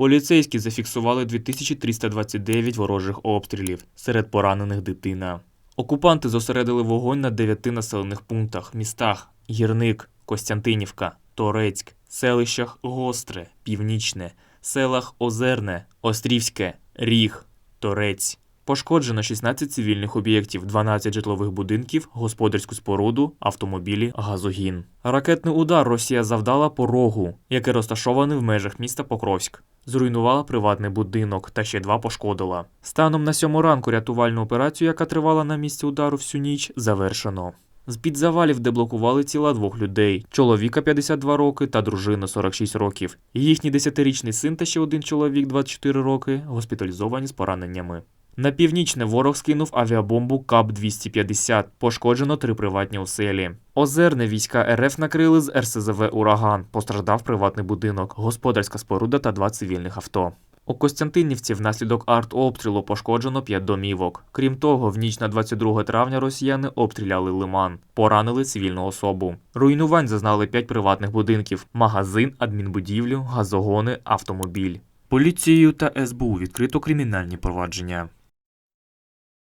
Поліцейські зафіксували 2329 ворожих обстрілів, серед поранених дитина. Окупанти зосередили вогонь на дев'яти населених пунктах, містах Гірник, Костянтинівка, Торецьк, селищах Гостре, Північне, селах Озерне, Острівське, Ріг, Торець. Пошкоджено 16 цивільних об'єктів, 12 житлових будинків, господарську споруду, автомобілі, газогін. Ракетний удар Росія завдала по рогу, який розташований в межах міста Покровськ. Зруйнувала приватний будинок та ще два пошкодила. Станом на сьому ранку рятувальну операцію, яка тривала на місці удару всю ніч, завершено. З-під завалів деблокували тіла двох людей: чоловіка 52 роки та дружину 46 років. Їхній 10-річний син та ще один чоловік 24 роки госпіталізовані з пораненнями. На північне ворог скинув авіабомбу КАП-250. Пошкоджено три приватні оселі. Озерне війська РФ накрили з РСЗВ «Ураган». Постраждав приватний будинок, господарська споруда та два цивільних авто. У Костянтинівці внаслідок артобстрілу пошкоджено 5 домівок. Крім того, в ніч на 22 травня росіяни обстріляли лиман, поранили цивільну особу. Руйнувань зазнали 5 приватних будинків: магазин, адмінбудівлю, газогони, автомобіль. Поліцією та СБУ відкрито кримінальні провадження.